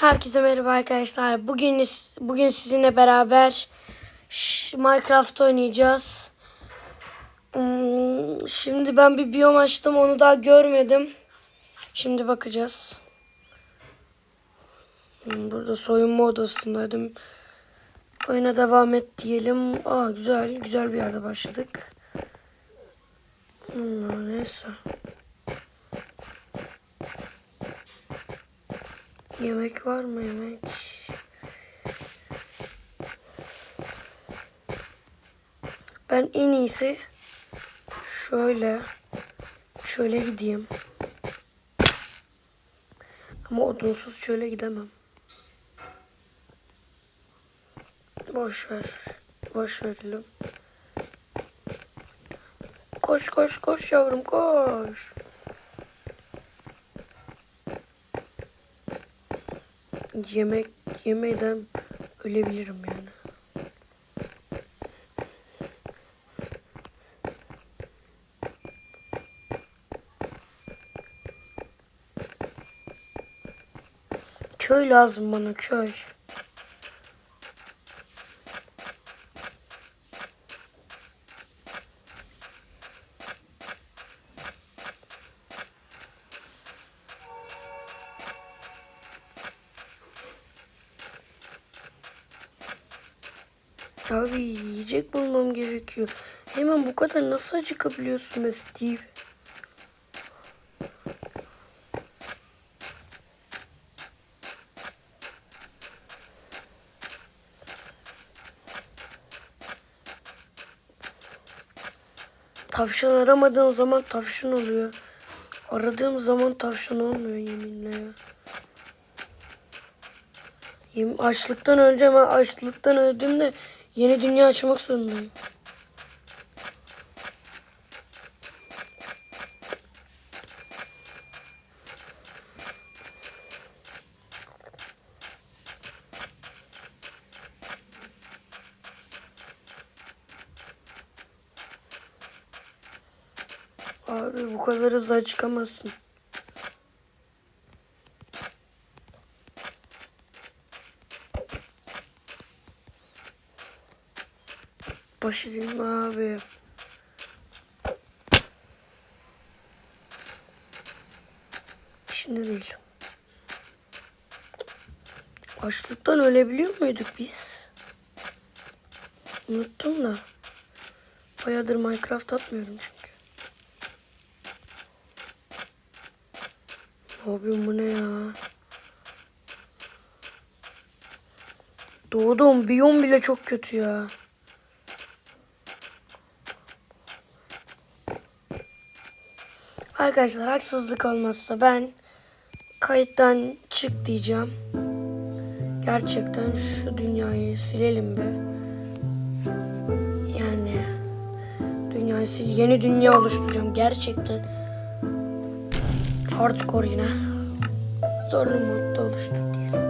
Herkese merhaba arkadaşlar. Bugün bugün sizinle beraber Minecraft oynayacağız. Hmm, Şimdi ben bir biyom açtım. Onu daha görmedim. Şimdi bakacağız. Hmm, Burada soyunma odasındaydım. Oyuna devam et diyelim. Aa güzel. Güzel bir yerde başladık. Hmm, neyse. Yemek var mı yemek? Ben en iyisi şöyle şöyle gideyim. Ama odunsuz şöyle gidemem. Boş ver. Boş verelim. Koş koş koş yavrum koş. Yemek yemeden ölebilirim yani. Köy lazım bana köy. Bulmam gerekiyor. Hemen bu kadar nasıl acıkabiliyorsun be Steve? Tavşan aramadığım zaman tavşan oluyor. Aradığım zaman tavşan olmuyor yeminle ya. Yemin, açlıktan öleceğim. ha. Açlıktan öldüğümde yeni dünya açmak zorundayım. Abi bu kadar hızlı çıkamazsın. Mi abi? Şimdi değil. Açlıktan ölebiliyor muyduk biz? Unuttum da. Bayağıdır Minecraft atmıyorum çünkü. Abi bu ne ya? Doğduğum biyom bile çok kötü ya. Arkadaşlar haksızlık olmazsa ben kayıttan çık diyeceğim. Gerçekten şu dünyayı silelim be. Yani dünyayı sil yeni dünya oluşturacağım gerçekten. Hardcore yine. Zorlu modda oluştur diyelim.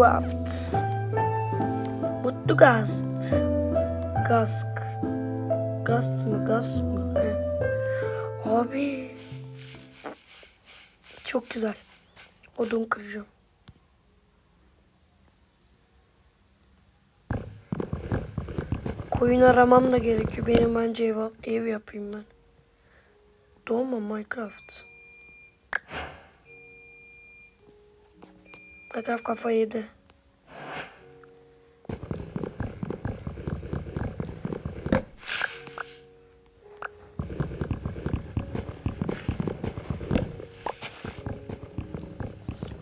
Minecraft. Mutlu Gast. Gask. Gast mı? Gast mı? Abi. Çok güzel. Odun kıracağım. Koyun aramam da gerekiyor. Benim bence ev, ev yapayım ben. Doğma Minecraft. Kafa yedi.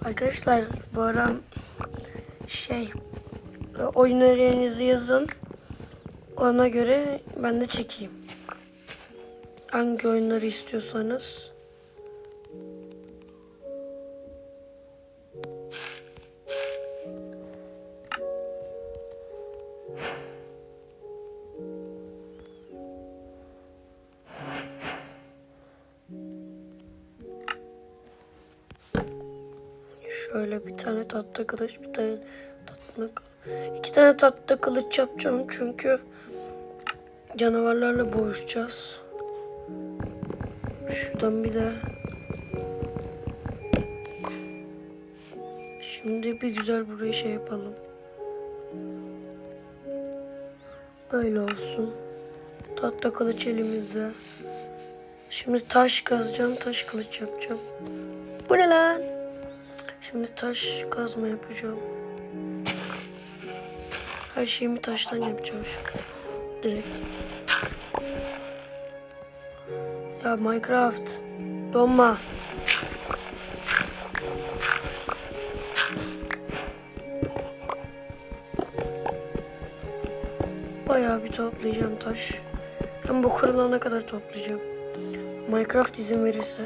Arkadaşlar bu ara şey oyun önerilerinizi yazın. Ona göre ben de çekeyim. Hangi oyunları istiyorsanız. Şöyle bir tane tatlı kılıç, bir tane tatlı iki tane tatlı kılıç yapacağım çünkü canavarlarla boğuşacağız. Şuradan bir de Şimdi bir güzel buraya şey yapalım. Böyle olsun. Tahta kılıç elimizde. Şimdi taş kazacağım, taş kılıç yapacağım. Bu ne lan? Şimdi taş kazma yapacağım. Her şeyimi taştan yapacağım şimdi. Direkt. Ya Minecraft. Donma. Bayağı bir toplayacağım taş. Hem bu kırılana kadar toplayacağım. Minecraft izin verirse.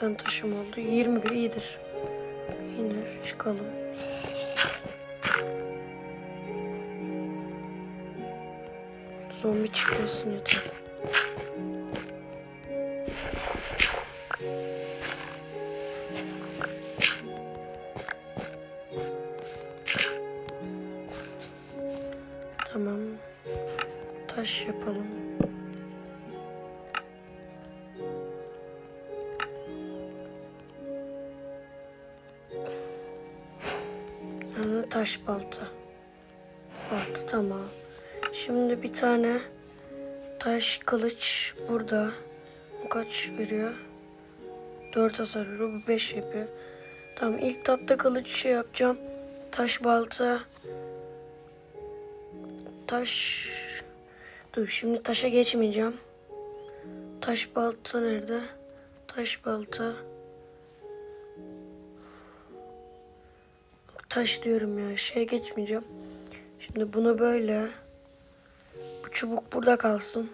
Tane taşım oldu? 21 iyidir. İner çıkalım. Zombi çıkmasın yeter. Tamam. Taş yapalım. Taş balta. Balta tamam. Şimdi bir tane taş kılıç burada. Bu kaç veriyor? 4 hasar veriyor. Bu 5 yapıyor. Tamam ilk tatlı kılıç şey yapacağım. Taş balta. Taş. Dur şimdi taşa geçmeyeceğim. Taş balta nerede? Taş balta. Taş diyorum ya. Şeye geçmeyeceğim. Şimdi bunu böyle. Bu çubuk burada kalsın.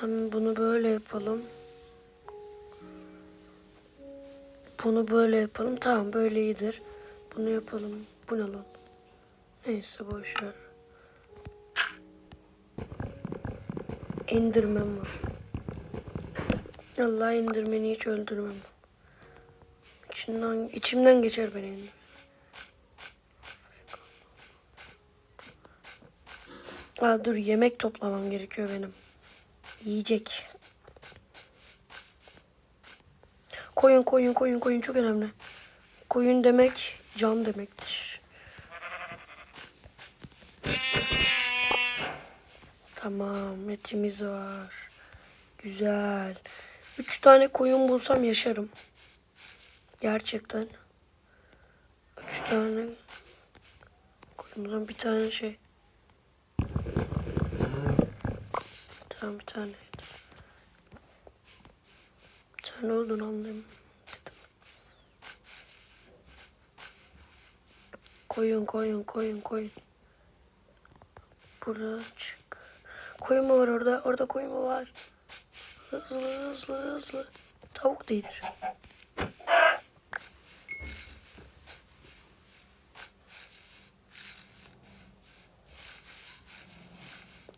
Hem bunu böyle yapalım. Bunu böyle yapalım. Tamam böyle iyidir. Bunu yapalım. Bu lan? Neyse boşver. Enderman var. Allah Enderman'i hiç öldürmem. İçinden, içimden geçer benim. Aa, dur yemek toplamam gerekiyor benim. Yiyecek. Koyun koyun koyun koyun çok önemli. Koyun demek can demektir. Tamam etimiz var. Güzel. Üç tane koyun bulsam yaşarım. Gerçekten. Üç tane. Koyundan bir tane şey. Tamam bir tane. Bir tane olduğunu anlayayım. Koyun koyun koyun koyun. Burada çık. Koyun mu var orada? Orada koyun mu var? Hızlı hızlı hızlı. Tavuk değildir.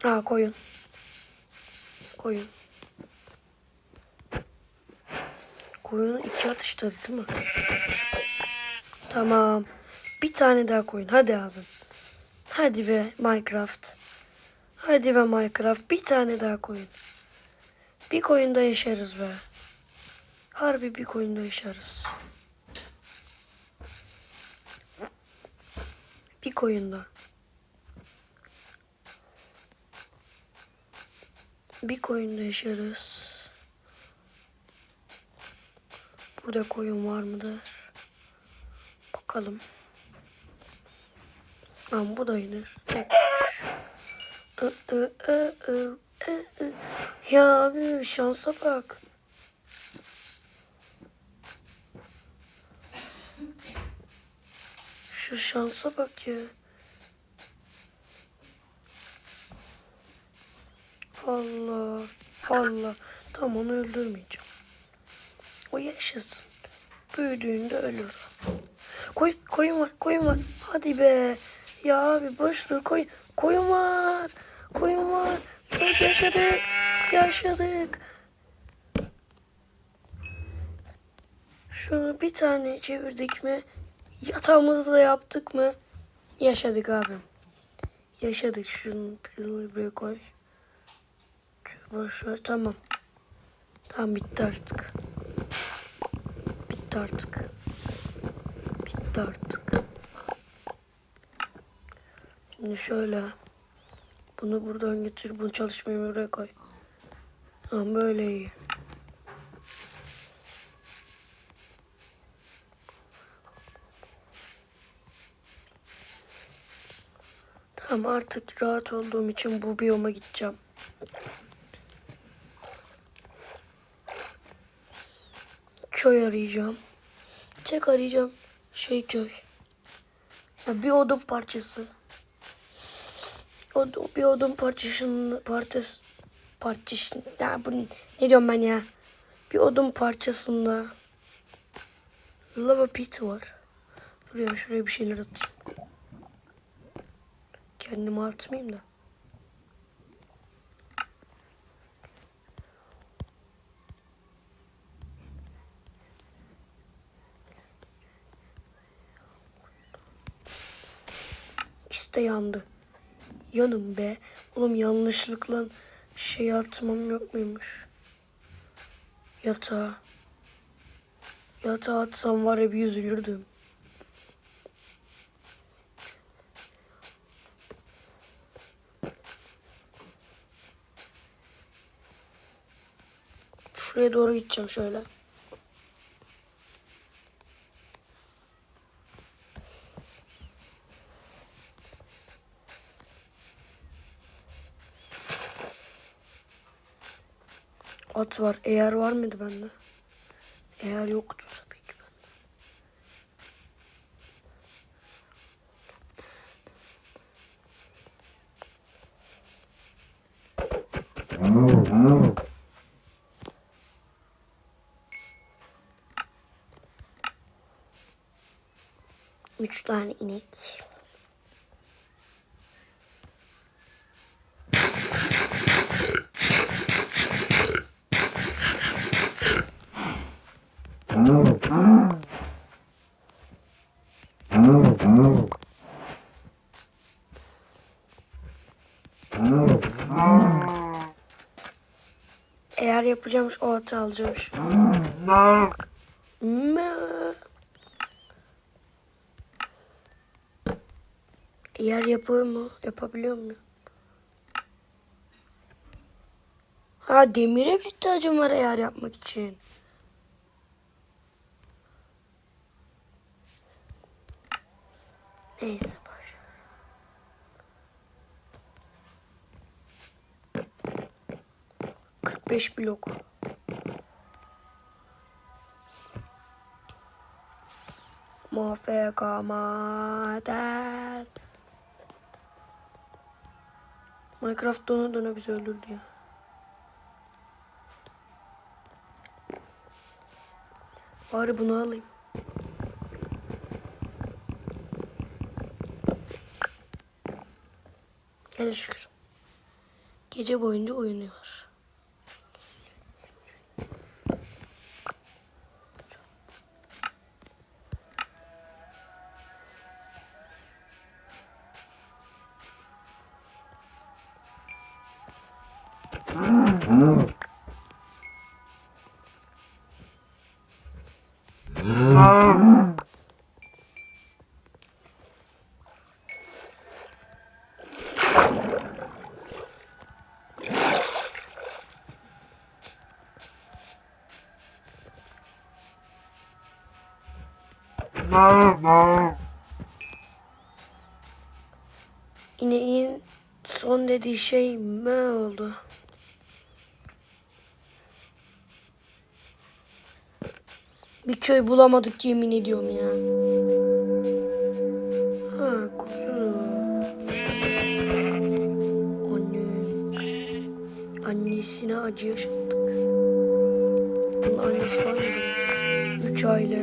Aa koyun. Koyun. Koyunu iki atışta değil mi? Tamam. Bir tane daha koyun. Hadi abim. Hadi be Minecraft. Hadi be Minecraft. Bir tane daha koyun. Bir koyunda yaşarız be. Harbi bir koyunda yaşarız. Bir koyunda. bir koyunda yaşarız. Burada koyun var mıdır? Bakalım. Ama bu da iner. Tek. Ya abi şansa bak. Şu şansa bak ya. Allah. Allah. Tamam onu öldürmeyeceğim. O yaşasın. Büyüdüğünde ölür. Koy, koyun var, koyun var. Hadi be. Ya abi boş dur koy. Koyun var. Koyun var. Çok yaşadık. Yaşadık. Şunu bir tane çevirdik mi? Yatağımızı da yaptık mı? Yaşadık abim. Yaşadık. Şunu buraya koy. Şunu boş ver. Tamam. Tamam bitti artık. Bitti artık. Bitti artık. Şimdi şöyle. Bunu buradan getir. Bunu çalışmayı buraya koy. Tamam böyle iyi. Tamam artık rahat olduğum için bu biyoma gideceğim. Köy arayacağım. Tek arayacağım şey köy. Ya bir odun parçası. O, bir odun parçasının parçası parçası ya bu ne diyorum ben ya? Bir odun parçasında lava pit var. Dur ya şuraya bir şeyler atayım. Kendimi atmayayım da. De yandı. Yanım be. Oğlum yanlışlıkla şey atmam yok muymuş? Yatağa. Yatağa atsam var ya bir üzülürdüm. Şuraya doğru gideceğim şöyle. At var. Eğer var mıydı bende? Eğer yoktu tabii ki bende. Üç tane inek. Yapacağımmış o atı alacağımmış. Mö. Eğer yapıyor mu? Yapabiliyor mu? Ha demire mi ihtiyacım var eğer yapmak için? Neyse boş. ver. Kırk beş blok. Mafeka maden. Minecraft dona dona bizi öldürdü ya. Bari bunu alayım. Hele şükür. Gece boyunca oynuyor. İneğin son dediği şey Bir köy bulamadık yemin ediyorum ya. Ha kuzu. Anne. Annesine acı yaşattık. Bunun annesi var mı? Üç aile.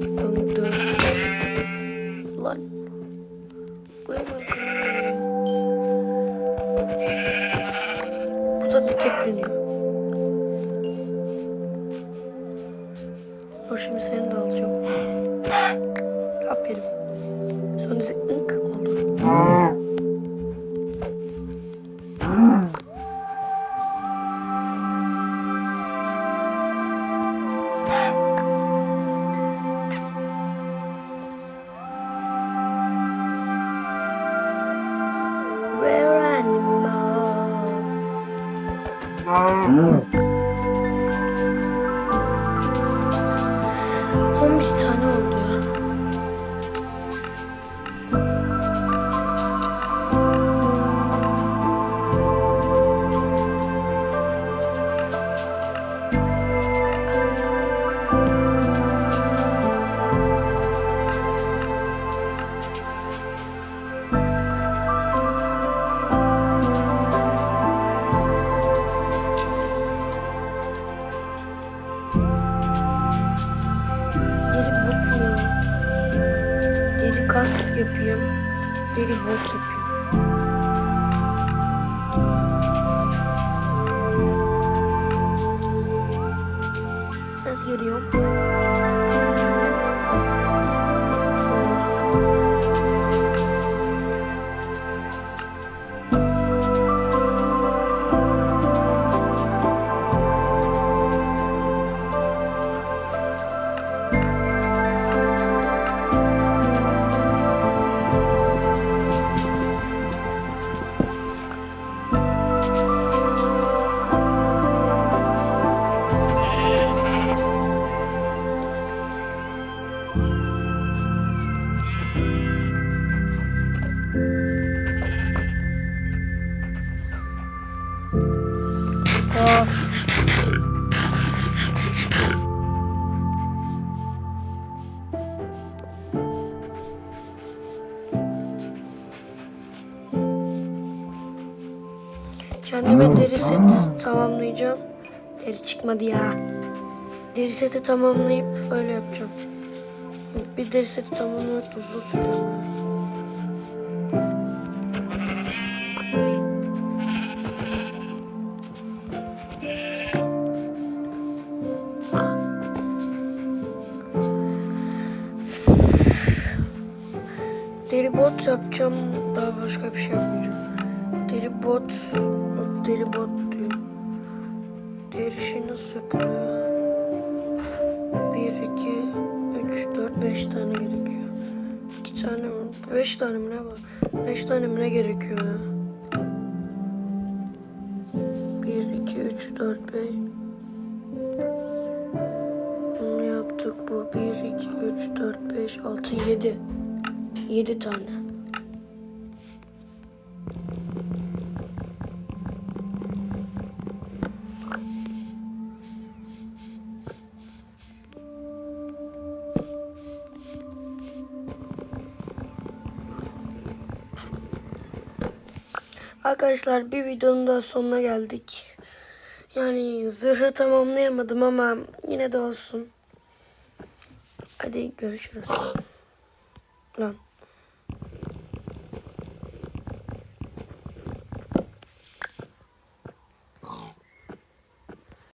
Yani dört. Lan. Buraya bak. Bu da tekleniyor. Of. Kendime deri set tamamlayacağım. Deri çıkmadı ya. Deri seti tamamlayıp öyle yapacağım. Bir deri seti tamamlamak uzun sürüyor. Deri bot yapacağım. Daha başka bir şey yapmayacağım. Deri bot. Deri bot diyor. Deri şey nasıl yapılıyor? 1, 2, 3, 4, 5 tane gerekiyor. 2 tane mi? 5 tane mi ne var? 5 tane mi ne gerekiyor ya? 1, 2, 3, 4, 5. Bunu yaptık bu. 1, 2, 3, 4, 5, 6, 7. 7 tane. Arkadaşlar bir videonun da sonuna geldik. Yani zırhı tamamlayamadım ama yine de olsun. Hadi görüşürüz.